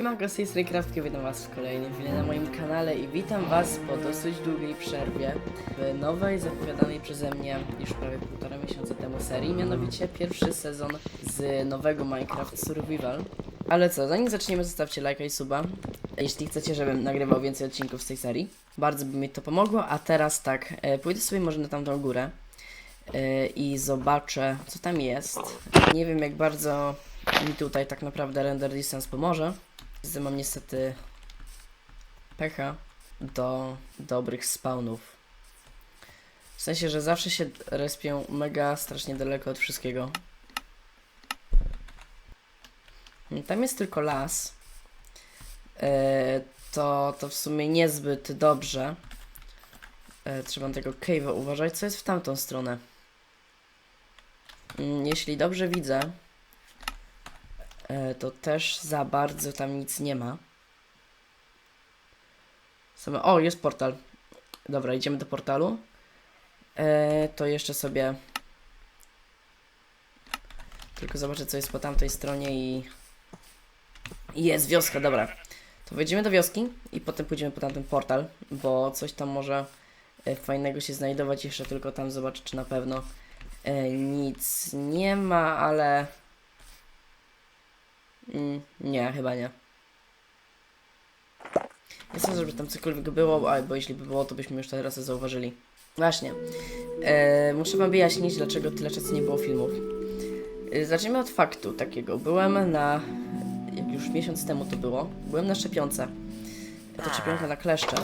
Siemanko, z tej strony Kraftki, witam was w kolejnym filmie na moim kanale i witam was po dosyć długiej przerwie w nowej, zapowiadanej przeze mnie już prawie półtora miesiąca temu serii, mianowicie pierwszy sezon z nowego Minecraft Survival. Ale co, zanim zaczniemy zostawcie lajka i suba, jeśli chcecie, żebym nagrywał więcej odcinków z tej serii. Bardzo by mi to pomogło, a teraz tak, e, pójdę sobie może na tamtą górę e, i zobaczę, co tam jest. Nie wiem, jak bardzo mi tutaj tak naprawdę render distance pomoże. Mam niestety pecha do dobrych spawnów. W sensie, że zawsze się respią mega strasznie daleko od wszystkiego. Tam jest tylko las. E, to, to w sumie niezbyt dobrze. E, trzeba tego cave'a uważać, co jest w tamtą stronę. Mm, Jeśli dobrze widzę, to też za bardzo tam nic nie ma. Same... O, jest portal. Dobra, idziemy do portalu. E, to jeszcze sobie. Tylko zobaczę, co jest po tamtej stronie i. i Jest wioska, dobra. To wejdziemy do wioski i potem pójdziemy po tamten portal, bo coś tam może e, fajnego się znajdować. Jeszcze tylko tam zobaczę, czy na pewno e, nic nie ma, ale. Mm, nie, chyba nie. Nie sądzę, żeby tam cokolwiek było, albo jeśli by było, to byśmy już teraz zauważyli. Właśnie. E, muszę wam wyjaśnić, dlaczego tyle czasu nie było filmów. E, zacznijmy od faktu takiego. Byłem na... Jak już miesiąc temu to było. Byłem na szczepionce. To szczepionka na kleszcze.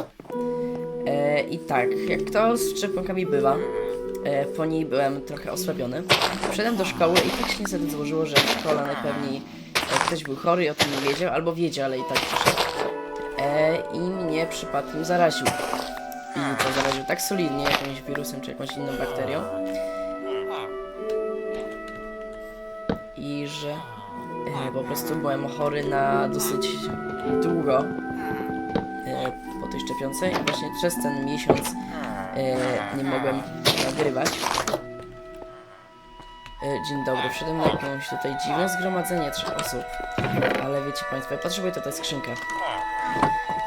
E, I tak, jak to z szczepionkami bywa, e, po niej byłem trochę osłabiony. Wszedłem do szkoły i tak się niestety złożyło, że w szkole najpewniej ktoś był chory i o tym nie wiedział, albo wiedział, ale i tak przyszedł. E, I mnie przypadkiem zaraził. I to zaraził tak solidnie jakimś wirusem czy jakąś inną bakterią. I że e, po prostu byłem chory na dosyć długo e, po tej szczepionce i właśnie przez ten miesiąc e, nie mogłem nagrywać. E, Dzień dobry, wszedłem na jakieś tutaj dziwne zgromadzenie trzech osób, ale wiecie Państwo, ja potrzebuję tutaj skrzynkę.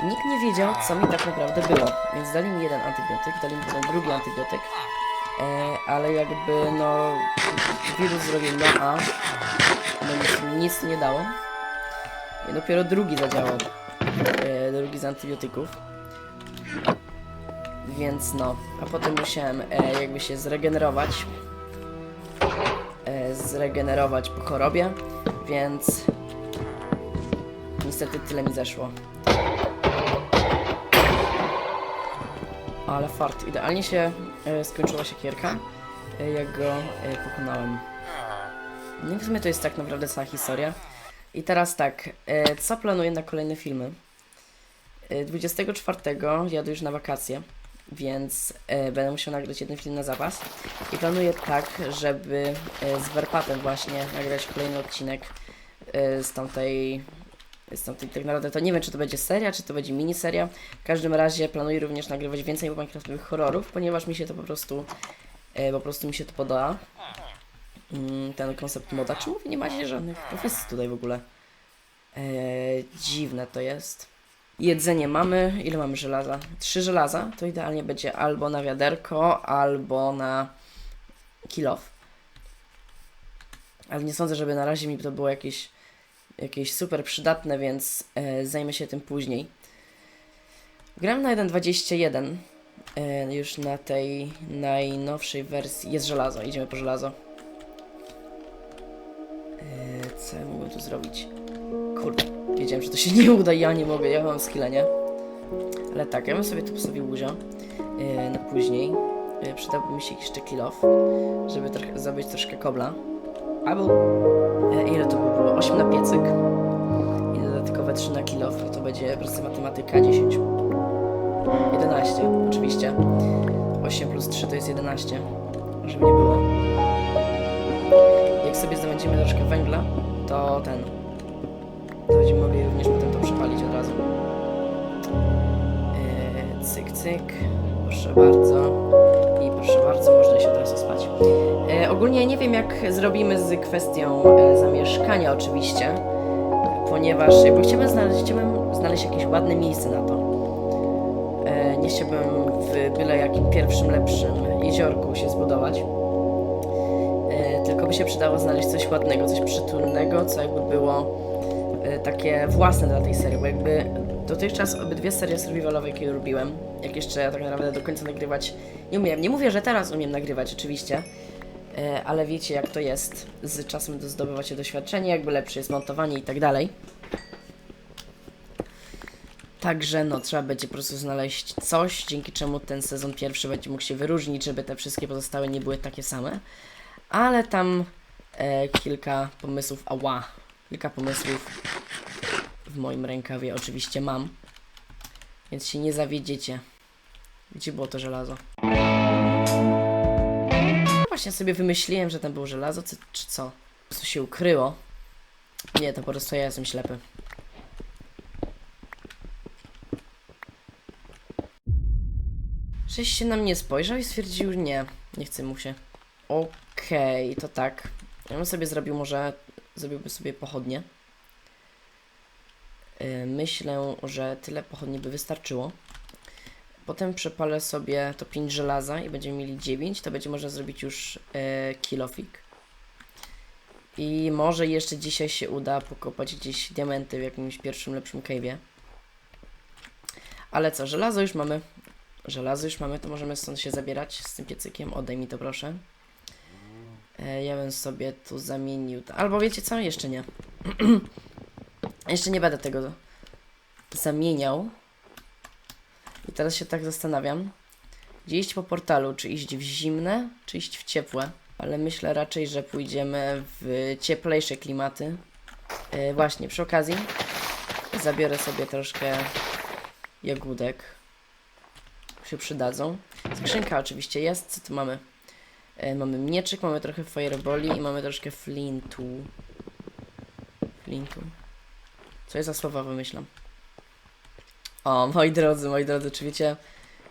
Nikt nie wiedział, co mi tak naprawdę było, więc dali mi jeden antybiotyk, dali mi potem drugi antybiotyk, e, ale jakby no wirus zrobił no a, no nic mi nic nie dało. I dopiero drugi zadziałał, e, drugi z antybiotyków. Więc no, a potem musiałem e, jakby się zregenerować, zregenerować po chorobie, więc niestety tyle mi zeszło. Ale fart, idealnie się e, skończyła siekierka, e, jak go e, pokonałem. No i w sumie to jest tak naprawdę cała historia. I teraz tak, e, co planuję na kolejne filmy? E, 24 jadę już na wakacje, więc e, będę musiał nagrać jeden film na zapas. I planuję tak, żeby e, z Werpatem właśnie nagrać kolejny odcinek e, z tamtej tamtej tak naprawdę to nie wiem, czy to będzie seria, czy to będzie miniseria. W każdym razie planuję również nagrywać więcej Minecraftowych horrorów, ponieważ mi się to po prostu e, po prostu mi się to podoba. Mm, ten koncept moda. Czemu nie macie żadnych profesji tutaj w ogóle? E, dziwne to jest. Jedzenie mamy. Ile mamy żelaza? Trzy żelaza. To idealnie będzie albo na wiaderko, albo na kilof. Ale nie sądzę, żeby na razie mi to było jakieś jakieś super przydatne, więc e, zajmę się tym później. Gram na 1.21 e, już na tej najnowszej wersji. Jest żelazo, idziemy po żelazo. E, co ja mogłem tu zrobić? Kurde, wiedziałem, że to się nie uda, ja nie mogę, ja mam skilla, nie? Ale tak, ja bym sobie tu postawił łuzio e, na później. E, przydałby mi się jeszcze kill off, żeby trochę, zrobić troszkę kobla. Albo E, ile to by było? 8 na piecyk i dodatkowe 3 na kilof, to będzie prosta matematyka 10. 11, oczywiście. 8 plus 3 to jest 11, żeby nie było. Jak sobie zdobędziemy troszkę węgla, to ten. To będziemy mogli również potem to przepalić od razu. Yy, cyk, cyk. Proszę bardzo. I proszę bardzo, można się od razu spać. E, ogólnie nie wiem, jak zrobimy z kwestią e, zamieszkania, oczywiście, ponieważ jakby chciałbym znaleźć, chciałbym znaleźć jakieś ładne miejsce na to. E, nie chciałbym w byle jakim pierwszym, lepszym jeziorku się zbudować. Tylko by się przydało znaleźć coś ładnego, coś przytulnego, co jakby było takie własne dla tej serii, bo jakby dotychczas obydwie serie survivalowe, jakie robiłem, jak jeszcze tak naprawdę do końca nagrywać nie umiem. Nie mówię, że teraz umiem nagrywać, oczywiście, e, ale wiecie jak to jest. Z czasem zdobywacie doświadczenie, jakby lepsze jest montowanie i tak dalej. Także no, trzeba będzie po prostu znaleźć coś, dzięki czemu ten sezon pierwszy będzie mógł się wyróżnić, żeby te wszystkie pozostałe nie były takie same. Ale tam e, kilka pomysłów, ała, kilka pomysłów w moim rękawie oczywiście mam. Więc się nie zawiedziecie. Gdzie było to żelazo? Właśnie sobie wymyśliłem, że tam było żelazo, czy, czy co? Po prostu się ukryło. Nie, to po prostu ja jestem ślepy. Żeś się na mnie spojrzał i stwierdził, nie, nie chce mu się. Okej, to tak. Ja bym sobie zrobił może, zrobiłby sobie pochodnie. Yy, Myślę, że tyle pochodni by wystarczyło. Potem przepalę sobie to 5 żelaza i będziemy mieli 9. To będzie można zrobić już e, kilofik. I może jeszcze dzisiaj się uda pokopać gdzieś diamenty w jakimś pierwszym lepszym cave'ie. Ale co, żelazo już mamy. Żelazo już mamy, to możemy stąd się zabierać z tym piecykiem. Oddaj mi to proszę. E, ja bym sobie tu zamienił. Albo wiecie co? Jeszcze nie. Jeszcze nie będę tego zamieniał. I teraz się tak zastanawiam, gdzie iść po portalu, czy iść w zimne, czy iść w ciepłe. Ale myślę raczej, że pójdziemy w cieplejsze klimaty. Yy, właśnie, przy okazji zabiorę sobie troszkę jagódek. Się przydadzą. Skrzynka oczywiście jest. Co tu mamy? Yy, mamy mieczyk, mamy trochę fireboli i mamy troszkę flintu. Flintu. Co ja za słowa wymyślam? O, moi drodzy, moi drodzy, czy wiecie,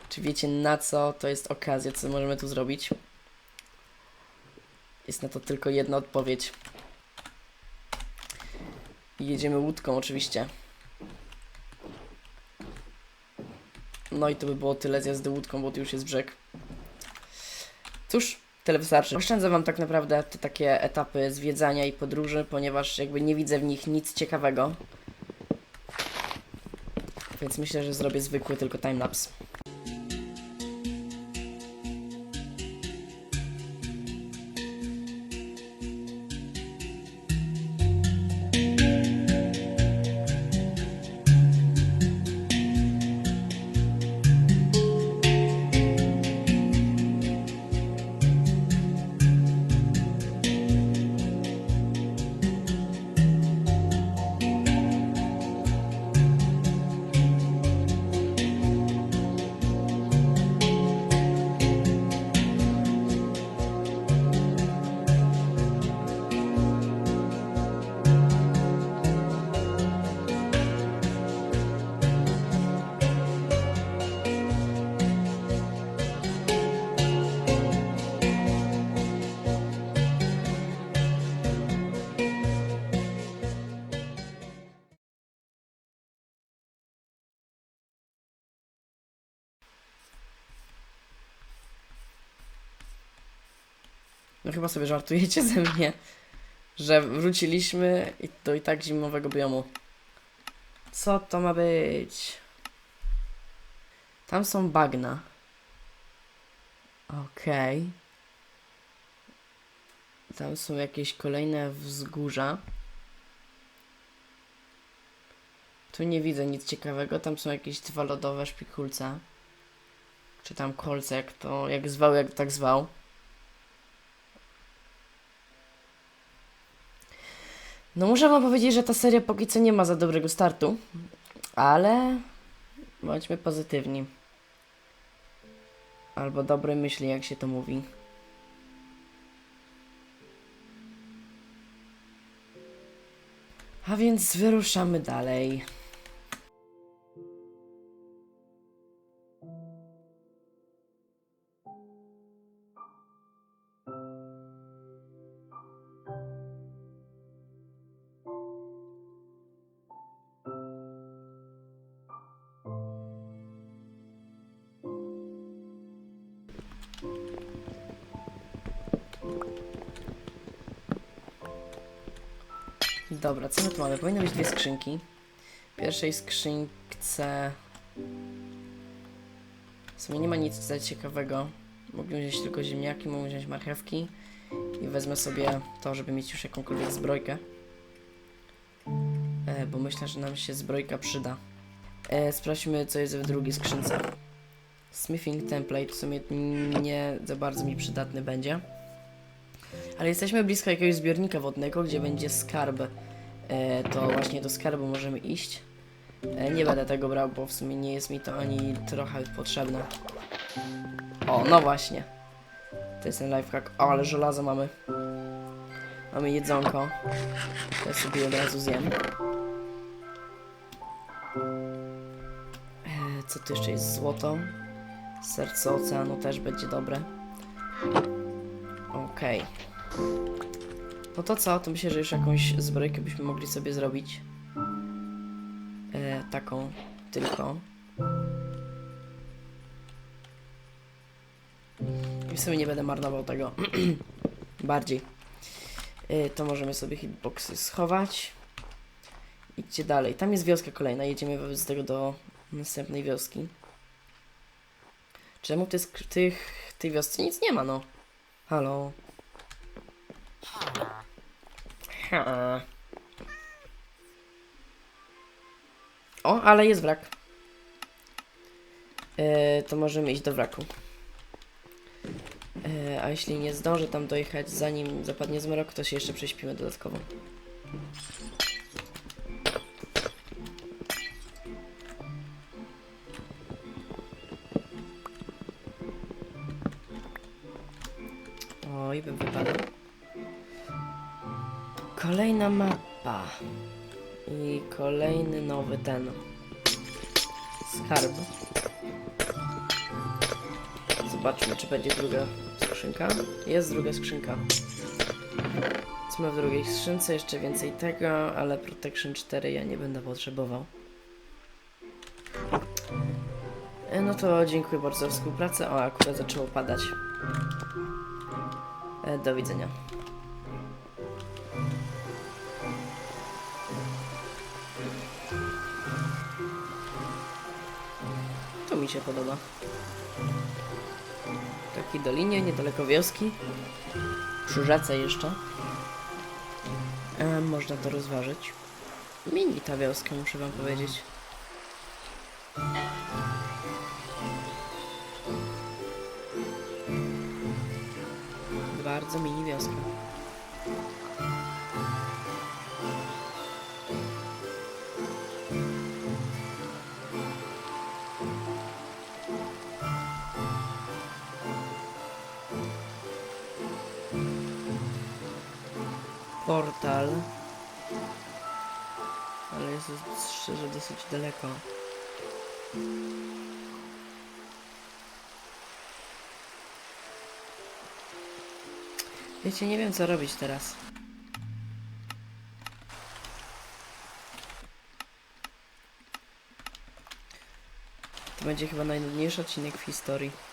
czy wiecie na co to jest okazja, co możemy tu zrobić? Jest na to tylko jedna odpowiedź. Jedziemy łódką oczywiście. No i to by było tyle z jazdy łódką, bo tu już jest brzeg. Cóż, wystarczy. Oszczędzę wam tak naprawdę te takie etapy zwiedzania i podróży, ponieważ jakby nie widzę w nich nic ciekawego. Więc myślę, że zrobię zwykły tylko timelapse. No chyba sobie żartujecie ze mnie, że wróciliśmy i do i tak zimowego biomu. Co to ma być? Tam są bagna. Okej. Tam są jakieś kolejne wzgórza. Tu nie widzę nic ciekawego. Tam są jakieś dwa lodowe szpikulce. Czy tam kolce, jak to, jak zwał, jak tak zwał. No muszę wam powiedzieć, że ta seria póki co nie ma za dobrego startu, ale bądźmy pozytywni. Albo dobre myśli, jak się to mówi. A więc wyruszamy dalej. Dobra, co my tu mamy? Powinny być dwie skrzynki. W pierwszej skrzynce... W sumie nie ma nic za ciekawego. Mógłbym wziąć tylko ziemniaki, mógłbym wziąć marchewki. I wezmę sobie to, żeby mieć już jakąkolwiek zbrojkę. E, bo myślę, że nam się zbrojka przyda. E, sprawdźmy, co jest w drugiej skrzynce. Smithing template w sumie nie za bardzo mi przydatny będzie. Ale jesteśmy blisko jakiegoś zbiornika wodnego, gdzie będzie skarb. E, to właśnie do skarbu możemy iść. E, nie będę tego brał, bo w sumie nie jest mi to ani trochę potrzebne. O, no właśnie. To jest ten lifehack. O, ale żelazo mamy. Mamy jedzonko. To ja sobie od razu zjem. E, co tu jeszcze jest? Złoto. Serce oceanu też będzie dobre. Okej. No to co? To myślę, że już jakąś zbrojkę byśmy mogli sobie zrobić. E, taką tylko. I w sumie nie będę marnował tego. Bardziej. E, to możemy sobie hitboxy schować. Idźcie dalej. Tam jest wioska kolejna. Jedziemy wobec tego do następnej wioski. Czemu tych, tych, tej wiosce nic nie ma, no? Halo? Ha. O, ale jest wrak. E, to możemy iść do wraku. E, a jeśli nie zdążę tam dojechać zanim zapadnie zmrok, to się jeszcze prześpimy dodatkowo. Oj, bym wypadł. Kolejna mapa. I kolejny nowy ten. Skarb. Zobaczmy, czy będzie druga skrzynka. Jest druga skrzynka. Co ma w drugiej skrzynce? Jeszcze więcej tego, ale Protection 4 ja nie będę potrzebował. E, No to dziękuję bardzo za współpracę. O, akurat zaczęło padać. E, Do widzenia. Się podoba. W takiej dolinie, niedaleko wioski. Przy rzece jeszcze. E, można to rozważyć. Mini ta wioska, muszę wam powiedzieć. Bardzo mini wioska. Daleko. Wiecie, nie wiem co robić teraz. To będzie chyba najnudniejszy odcinek w historii.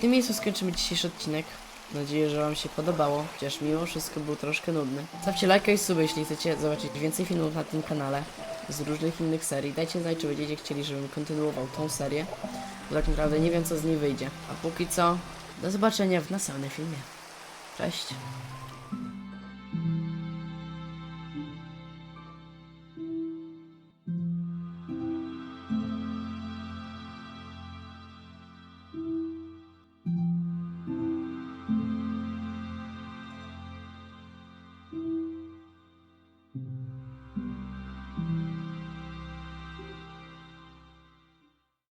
Tym miejscu skończymy dzisiejszy odcinek. Mam nadzieję, że Wam się podobało, chociaż mimo wszystko był troszkę nudny. Zostawcie lajka i suby, jeśli chcecie zobaczyć więcej filmów na tym kanale z różnych innych serii. Dajcie znać, czy będziecie chcieli, żebym kontynuował tą serię, bo tak naprawdę nie wiem, co z niej wyjdzie. A póki co, do zobaczenia w następnym filmie. Cześć!